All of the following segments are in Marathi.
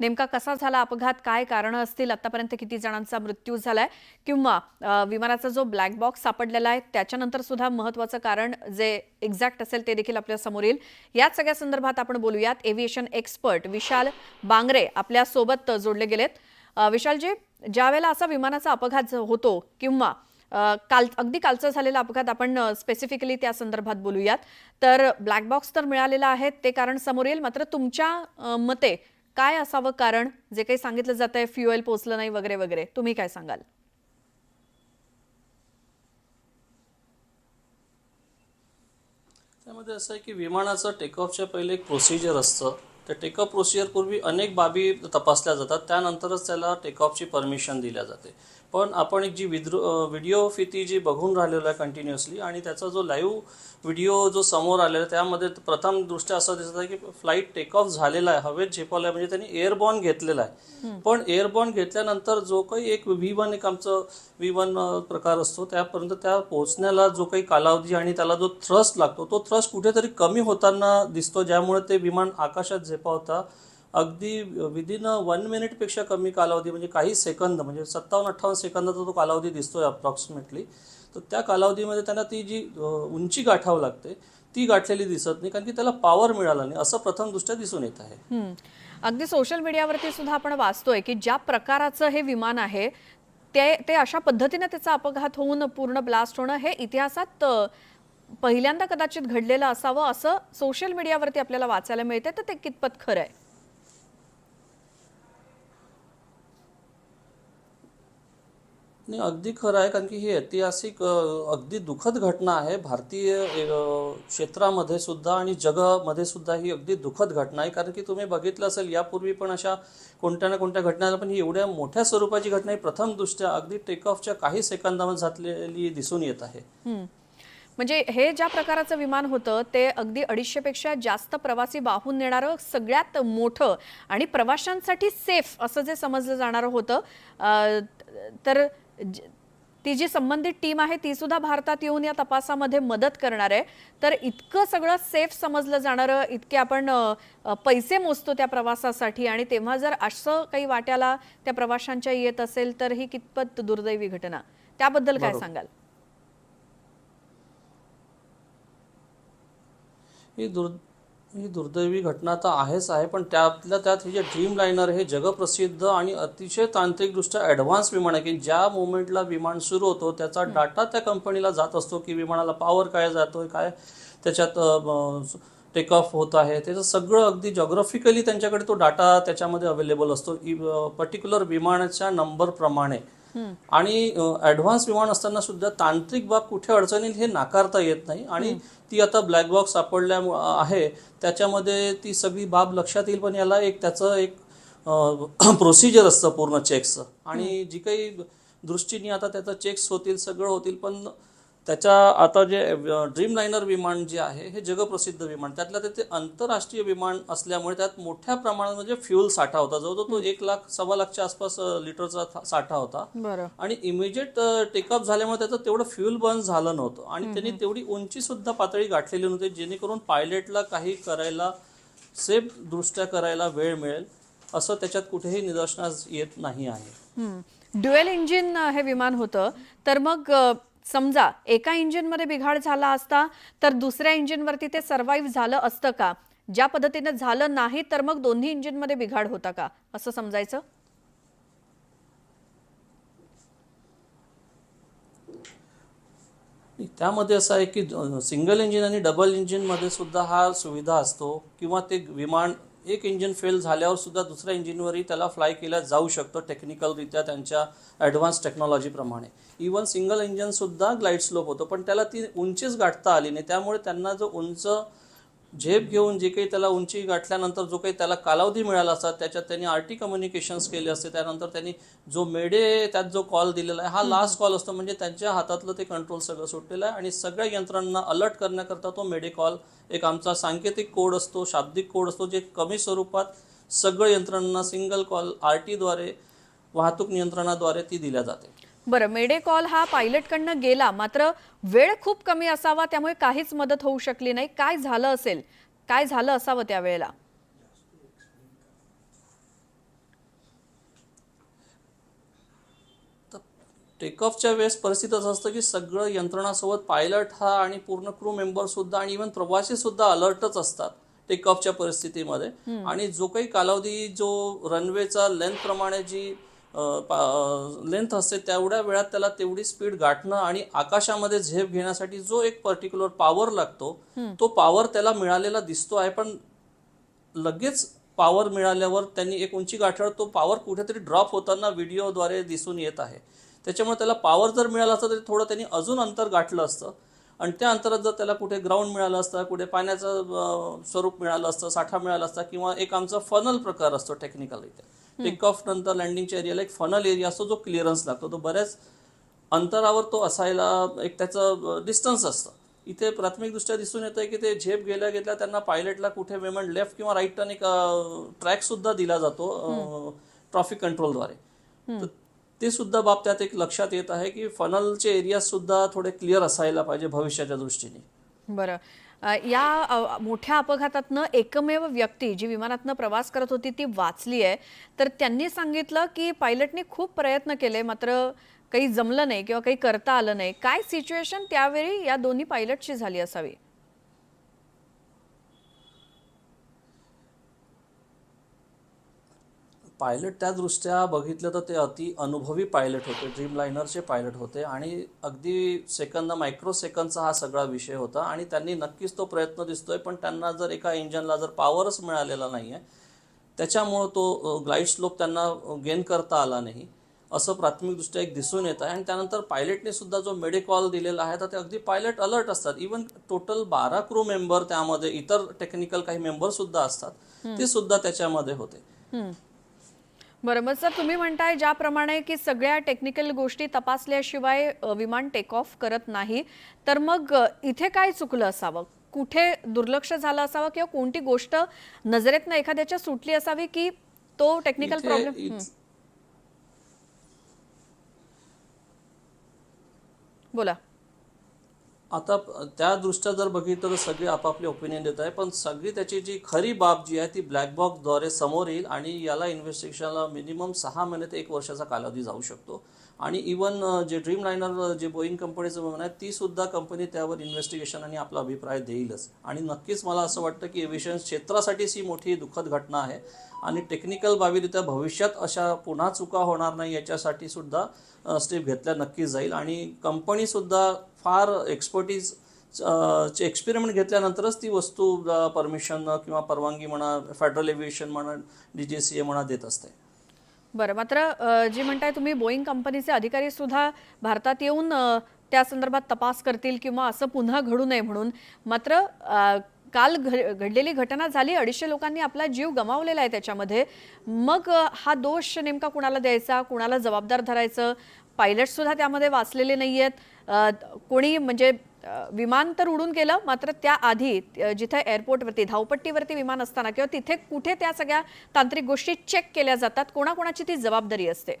नेमका कसा झाला अपघात काय कारणं असतील आतापर्यंत किती जणांचा मृत्यू झालाय किंवा विमानाचा जो ब्लॅक बॉक्स सापडलेला आहे त्याच्यानंतर सुद्धा महत्वाचं कारण जे एक्झॅक्ट असेल ते देखील आपल्यासमोर येईल. याच सगळ्या संदर्भात आपण बोलूयात. एव्हिएशन एक्सपर्ट विशाल बांगरे आपल्यासोबत जोडले गेलेत. विशालजी ज्या वेळेला असा विमानाचा अपघात होतो किंवा काल अगदी कालचा झालेला अपघात आपण स्पेसिफिकली त्या संदर्भात बोलूयात. तर ब्लॅक बॉक्स तर मिळालेला आहे ते कारण समोर येईल. मात्र तुमच्या मते काय असावं कारण? जे काही सांगितलं जात आहे फ्युएल पोचलं नाही वगैरे वगैरे. तुम्ही काय सांगाल? त्यामध्ये असं आहे की विमानाचं टेकऑफच्या पहिले एक प्रोसिजर असतं त्या टेकऑफ प्रोसिजरपूर्वी अनेक बाबी तपासल्या जातात. त्यानंतरच त्याला टेकऑफची परमिशन दिल्या जाते. पण आपण एक जी विद्रो व्हिडिओ फिती जी बघून राहिलेलो आहे कंटिन्युअसली आणि त्याचा जो लाईव्ह व्हिडिओ जो समोर आलेला आहे त्यामध्ये प्रथम दृष्ट्या असं दिसत आहे की फ्लाईट टेक ऑफ झालेला आहे. हवेत झेपवला आहे म्हणजे त्यांनी एअरबॉर्न घेतलेला आहे. पण एअरबॉर्न घेतल्यानंतर जो काही एक व्ही वन एक आमचं व्ही वन प्रकार असतो त्यापर्यंत त्या पोहोचण्याला जो काही कालावधी आणि त्याला जो थ्रस्ट लागतो तो थ्रस्ट कुठेतरी कमी होताना दिसतो ज्यामुळे ते विमान आकाशात झेपावता अगदी विदिन वन मिनिटपेक्षा कमी कालावधी म्हणजे काही सेकंद म्हणजे सत्तावन्न अठ्ठावन्न सेकंदाचा तो कालावधी दिसतोय अप्रॉक्सिमेटली तर त्या कालावधीमध्ये त्यांना ती जी उंची गाठावं लागते ती गाठलेली दिसत नाही कारण की त्याला पॉवर मिळाला नाही असं प्रथमदृष्ट्या दिसून येत आहे. अगदी सोशल मीडियावरती सुद्धा आपण वाचतोय की ज्या प्रकाराचं हे विमान आहे ते ते अशा पद्धतीने त्याचा अपघात होऊन पूर्ण ब्लास्ट होणं हे इतिहासात पहिल्यांदा कदाचित घडलेलं असावं असं सोशल मीडियावरती आपल्याला वाचायला मिळते तर ते कितपत खरं आहे? नाही अगदी खरं आहे कारण की ही ऐतिहासिक अगदी दुःखद घटना आहे. भारतीय क्षेत्रामध्ये सुद्धा आणि जगामध्ये सुद्धा ही अगदी दुःखद घटना आहे. कारण की तुम्ही बघितलं असेल यापूर्वी पण अशा कोणत्या ना कोणत्या घटना पण ही एवढ्या मोठ्या स्वरूपाची घटना ही प्रथमदृष्ट्या अगदी टेक ऑफच्या काही सेकंदामध्ये झालेली दिसून येत आहे. म्हणजे हे ज्या प्रकाराचं विमान होतं ते अगदी अडीचशेपेक्षा जास्त प्रवासी वाहून नेणारं सगळ्यात मोठं आणि प्रवाशांसाठी सेफ असं जे समजलं जाणारं होतं. तर ती जी संबंधित टीम आहे ती सुद्धा भारतात येऊन या तपासामध्ये मदत करणार आहे. तर इतकं सगळं सेफ समजलं जाणारं इतके आपण पैसे मोजतो त्या प्रवासासाठी आणि तेव्हा जर असं काही वाट्याला त्या प्रवाशांच्या येत असेल तर ही कितपत दुर्दैवी घटना. त्याबद्दल काय. सांगाल? ही दुर् ही दुर्दैवी घटना तर आहेच आहे पण त्यातल्या त्यात हे जे ड्रीम लायनर हे जगप्रसिद्ध आणि अतिशय तांत्रिकदृष्ट्या ॲडव्हान्स विमान आहे की ज्या मोमेंटला विमान सुरू होतो त्याचा डाटा त्या कंपनीला जात असतो की विमानाला पॉवर काय जातोय काय त्याच्यात टेक ऑफ होत आहे त्याचं सगळं अगदी जॉग्राफिकली त्यांच्याकडे तो डाटा त्याच्यामध्ये अवेलेबल असतो. पर्टिक्युलर विमानाच्या नंबरप्रमाणे आणि ॲडव्हान्स विमान असताना सुद्धा तांत्रिक बाब कुठे अडचण हे नाकारता येत नाही. आणि ती आता ब्लॅक बॉक्स सापडल्या आहे. त्याच्यामध्ये ती सगळी बाब लक्षात येईल पण याला एक त्याचं एक प्रोसिजर असतं पूर्ण चेक्सचं आणि जी काही दृष्टीने आता त्याचं चेक्स होतील सगळं होतील पण त्याच्या आता जे ड्रीम लायनर विमान जे आहे हे जगप्रसिद्ध विमान. त्यातल्या त्यात ते आंतरराष्ट्रीय विमान असल्यामुळे त्यात मोठ्या प्रमाणात म्हणजे फ्युल साठा होता. जवळजवळ तो एक लाख सव्वा लाखच्या आसपास लिटरचा साठा होता. आणि इमिजिएट टेकअप झाल्यामुळे त्याचं तेवढं फ्युल बर्न झालं नव्हतं. आणि त्यांनी तेवढी उंची सुद्धा पातळी गाठलेली नव्हती जेणेकरून पायलटला काही करायला सेफ दृष्ट्या करायला वेळ मिळेल असं त्याच्यात कुठेही निदर्शनास येत नाही आहे. ड्युएल इंजिन हे विमान होतं. तर मग समजा एका इंजिनमध्ये बिघाड झाला असता तर दुसऱ्या इंजिनवरती ते सर्व्हाइव्ह झालं असतं का? ज्या पद्धतीने झालं नाही तर मग दोन्ही इंजिनमध्ये बिघाड होता का? असं समजायचं? त्यामध्ये असं आहे की सिंगल इंजिन आणि डबल इंजिनमध्ये सुद्धा हा सुविधा असतो किंवा ते विमान एक इंजिन फेल झाल्यावर सुद्धा दुसऱ्या इंजिनवरही त्याला फ्लाय केल्या जाऊ शकतो टेक्निकलरित्या त्यांच्या ॲडव्हान्स टेक्नॉलॉजीप्रमाणे इवन सिंगल इंजिनसुद्धा ग्लाईड स्लोप होतो पण त्याला ती उंचीच गाठता आली नाही. त्यामुळे त्यांना जो उंच झेप घेऊन जे काही त्याला उंची गाठल्यानंतर जो काही त्याला कालावधी मिळाला असता त्याच्यात त्यांनी आर टी कम्युनिकेशन्स केले असते त्यानंतर त्यांनी जो मेडे त्यात जो कॉल दिलेला आहे हा लास्ट कॉल असतो. म्हणजे त्यांच्या हातातलं ते कंट्रोल सगळं सुटलेलं आहे आणि सगळ्या यंत्रणांना अलर्ट करण्याकरता तो मेडे कॉल एक आमचा सांकेतिक कोड असतो शाब्दिक कोड असतो जे कमी स्वरूपात सगळं यंत्रणांना सिंगल कॉल आर टीद्वारे वाहतूक नियंत्रणाद्वारे ती दिल्या जाते. बरं मेडे कॉल हा पायलटकडनं गेला. मात्र वेळ खूप कमी असावा त्यामुळे काहीच मदत होऊ शकली नाही. काय झालं असेल? काय झालं असावं त्यावेळेला? टेकऑफच्या वेळेस परिस्थिती असं असतं की सगळं यंत्रणासोबत पायलट हा आणि पूर्ण क्रू मेंबरसुद्धा आणि इव्हन प्रवासीसुद्धा अलर्टच असतात टेकऑफच्या परिस्थितीमध्ये. आणि जो काही कालावधी जो रनवेचा लेंथ प्रमाणे जी लेंथ असते तेवढ्या वेळात त्याला तेवढी स्पीड गाठणं आणि आकाशामध्ये झेप घेण्यासाठी जो एक पर्टिक्युलर पॉवर लागतो तो पॉवर त्याला मिळालेला दिसतो आहे पण लगेच पॉवर मिळाल्यावर त्यांनी एक उंची गाठल्यावर तो पॉवर कुठेतरी ड्रॉप होताना व्हिडिओद्वारे दिसून येत आहे. त्याच्यामुळे त्याला पॉवर जर मिळाला असतं तरी थोडं त्यांनी अजून अंतर गाठलं असतं. आणि त्या अंतरात जर त्याला कुठे ग्राउंड मिळालं असतं कुठे पाण्याचं स्वरूप मिळालं असतं साठा मिळाला असता किंवा एक आमचा फनल प्रकार असतो टेक्निकलरित्या टेक ऑफ नंतर लँडिंगच्या एरियाला एक फनल एरिया असतो जो क्लिअरन्स लागतो. तो बऱ्याच अंतरावर तो असायला एक त्याचं डिस्टन्स असतं. इथे प्राथमिकदृष्ट्या दिसून येतं की ते झेप गेल्या गेल्या त्यांना पायलटला कुठे वेमन लेफ्ट किंवा राईट टर्न एक ट्रॅक सुद्धा दिला जातो ट्रॉफिक कंट्रोलद्वारे तर ते सुद्धा बाब त्यात एक लक्षात येत आहे की फनलचे एरिया सुद्धा थोडे क्लिअर असायला पाहिजे भविष्याच्या दृष्टीने. बरं. या मोठ्या अपघातातनं एकमेव व्यक्ती जी विमानातनं प्रवास करत होती ती वाचली आहे. तर त्यांनी सांगितलं की पायलटने खूप प्रयत्न केले मात्र काही जमलं नाही किंवा काही करता आलं नाही. काय सिच्युएशन त्यावेळी या दोन्ही पायलटची झाली असावी? पायलट त्या दृष्ट्या बघितलं तर ते अति अनुभवी पायलट होते ड्रीम लायनरचे पायलट होते आणि अगदी सेकंद मायक्रो सेकंदचा हा सगळा विषय होता आणि त्यांनी नक्कीच तो प्रयत्न दिसतोय पण त्यांना जर एका इंजनला जर पॉवरच मिळालेला नाही आहे त्याच्यामुळं तो ग्लाईड स्लोप त्यांना गेन करता आला नाही असं प्राथमिकदृष्ट्या एक दिसून येत आहे. आणि त्यानंतर पायलटने सुद्धा जो मेडिकॉल दिलेला आहे तर ते अगदी पायलट अलर्ट असतात. इवन टोटल बारा क्रू मेंबर त्यामध्ये इतर टेक्निकल काही मेंबर सुद्धा असतात ते सुद्धा त्याच्यामध्ये होते. बरं मग सर तुम्ही म्हणताय ज्याप्रमाणे की सगळ्या टेक्निकल गोष्टी तपासल्याशिवाय विमान टेक ऑफ करत नाही. तर मग इथे काय चुकलं असावं? कुठे दुर्लक्ष झालं असावं? किंवा कोणती गोष्ट नजरेतनं एखाद्याच्या सुटली असावी की तो टेक्निकल प्रॉब्लेम बोला. आता त्या दृष्ट्या जर बघितलं तर सगळे आपापले ओपिनियन देत आहे पण सगळी त्याची जी खरी बाब जी आहे ती ब्लॅक बॉक्सद्वारे समोर येईल आणि याला इन्व्हेस्टिगेशनला मिनिमम सहा महिने ते एक वर्षाचा कालावधी जाऊ शकतो. आणि इवन जे ड्रीम लायनर जे बोईंग कंपनीचं विमान आहे ती सुद्धा कंपनी त्यावर इन्व्हेस्टिगेशन आणि आपला अभिप्राय देईलच. आणि नक्कीच मला असं वाटतं की एव्हिएशन क्षेत्रासाठीच ही मोठी दुःखद घटना आहे. आणि टेक्निकल बाबीरित्या भविष्यात अशा पुन्हा चुका होणार नाही याच्यासाठी सुद्धा स्टेप घेतल्या नक्कीच जाईल. आणि कंपनीसुद्धा फार एक्सपर्टीज चे एक्सपेरिमेंट घेतल्यानंतरच ती वस्तू परमिशन किंवा परवानगी म्हणा फेडरल एव्हिएशन म्हणा डी जी सी ए म्हणा देत असते. बरं मात्र जे जी म्हणताय तुम्ही बोईंग कंपनीचे अधिकारी सुद्धा भारतात येऊन त्या संदर्भात तपास करतील किंवा असं पुन्हा घडू नये म्हणून. मात्र काल घडलेली घटना झाली अडीचशे लोकांनी आपला जीव गमावलेला आहे त्याच्यामध्ये. मग हा दोष नेमका कुणाला द्यायचा? कुणाला जबाबदार धरायचं? पायलट सुद्धा त्यामध्ये वाचलेले नाही आहेत कोणी म्हणजे विमान तर उडून गेलं मात्र त्याआधी जिथे एअरपोर्टवरती धावपट्टीवरती विमान असताना किंवा तिथे कुठे त्या सगळ्या तांत्रिक गोष्टी चेक केल्या जातात कोणाकोणाची ती जबाबदारी असते?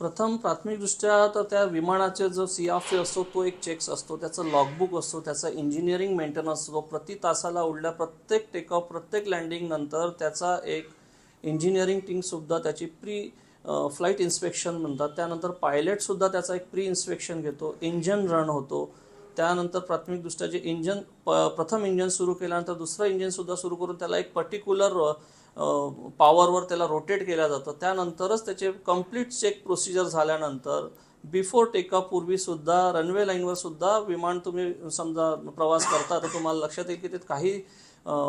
प्रथम प्राथमिकदृष्ट्या तर त्या विमानाचे जो सी ऑफ असतो तो एक चेक्स असतो. त्याचं लॉगबुक असतो त्याचा इंजिनिअरिंग मेंटेनन्स असतो. प्रति तासाला उडल्या प्रत्येक टेकऑफ प्रत्येक लँडिंगनंतर त्याचा एक इंजिनिअरिंग टीमसुद्धा त्याची प्री फ्लाईट इन्स्पेक्शन म्हणतात. त्यानंतर पायलटसुद्धा त्याचा एक प्री इन्स्पेक्शन घेतो. इंजन रन होतो. त्यानंतर प्राथमिकदृष्ट्या जे इंजन प प्रथम इंजन सुरू केल्यानंतर दुसरं इंजिनसुद्धा सुरू करून त्याला एक पर्टिक्युलर पॉवरवर त्याला रोटेट केलं जातं. त्यानंतरच त्याचे कंप्लीट चेक प्रोसिजर झाल्यानंतर बिफोर टेकअप पूर्वीसुद्धा रनवे लाईनवरसुद्धा विमान तुम्ही समजा प्रवास करता तर तुम्हाला लक्षात येईल की ते काही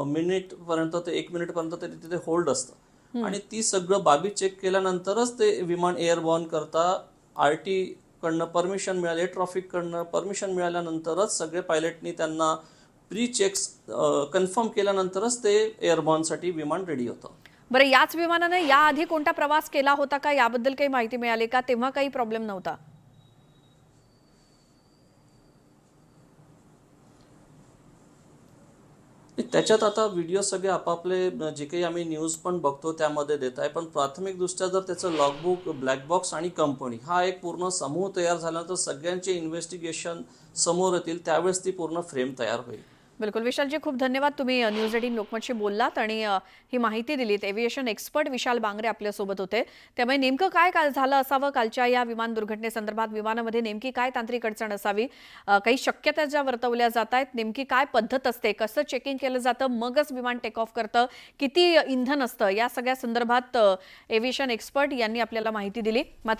मिनिटपर्यंत ते एक मिनिटपर्यंत ते तिथे होल्ड असतं. आणि ती सगळं बाबी चेक केल्यानंतरच ते विमान एअरबॉर्न करता आर टी कडनं परमिशन मिळाली ट्रॉफिक कडनं परमिशन मिळाल्यानंतरच सगळे पायलटनी त्यांना प्री चेक्स कन्फर्म केल्यानंतरच ते एअरबॉर्नसाठी विमान रेडी होतं. बरं याच विमानाने याआधी कोणता प्रवास केला होता का? याबद्दल काही माहिती मिळाली का? तेव्हा काही प्रॉब्लेम नव्हता? त्याच्यात आता व्हिडिओ सगळे आपापले जे काही आम्ही न्यूज पण बघतो त्यामध्ये देत आहे. पण प्राथमिकदृष्ट्या जर त्याचं लॉगबुक ब्लॅक बॉक्स आणि कंपनी हा एक पूर्ण समूह तयार झाला तर सगळ्यांचे इन्व्हेस्टिगेशन समोर येतील त्यावेळेस ती पूर्ण फ्रेम तयार होईल. बिलकुल. विशालजी खूप धन्यवाद तुम्ही न्यूज एटीन लोकमतशी बोललात आणि ही माहिती दिलीत. एव्हिएशन एक्सपर्ट विशाल बांगरे आपल्यासोबत होते. त्यामुळे नेमकं काय काल झालं असावं? कालच्या या विमान दुर्घटनेसंदर्भात विमानामध्ये नेमकी काय तांत्रिक अडचण असावी? काही शक्यता ज्या वर्तवल्या जात आहेत नेमकी काय पद्धत असते? कसं चेकिंग केलं जातं? मगच विमान टेक ऑफ करतं? किती इंधन असतं? या सगळ्या संदर्भात एव्हिएशन एक्सपर्ट यांनी आपल्याला माहिती दिली. मात्र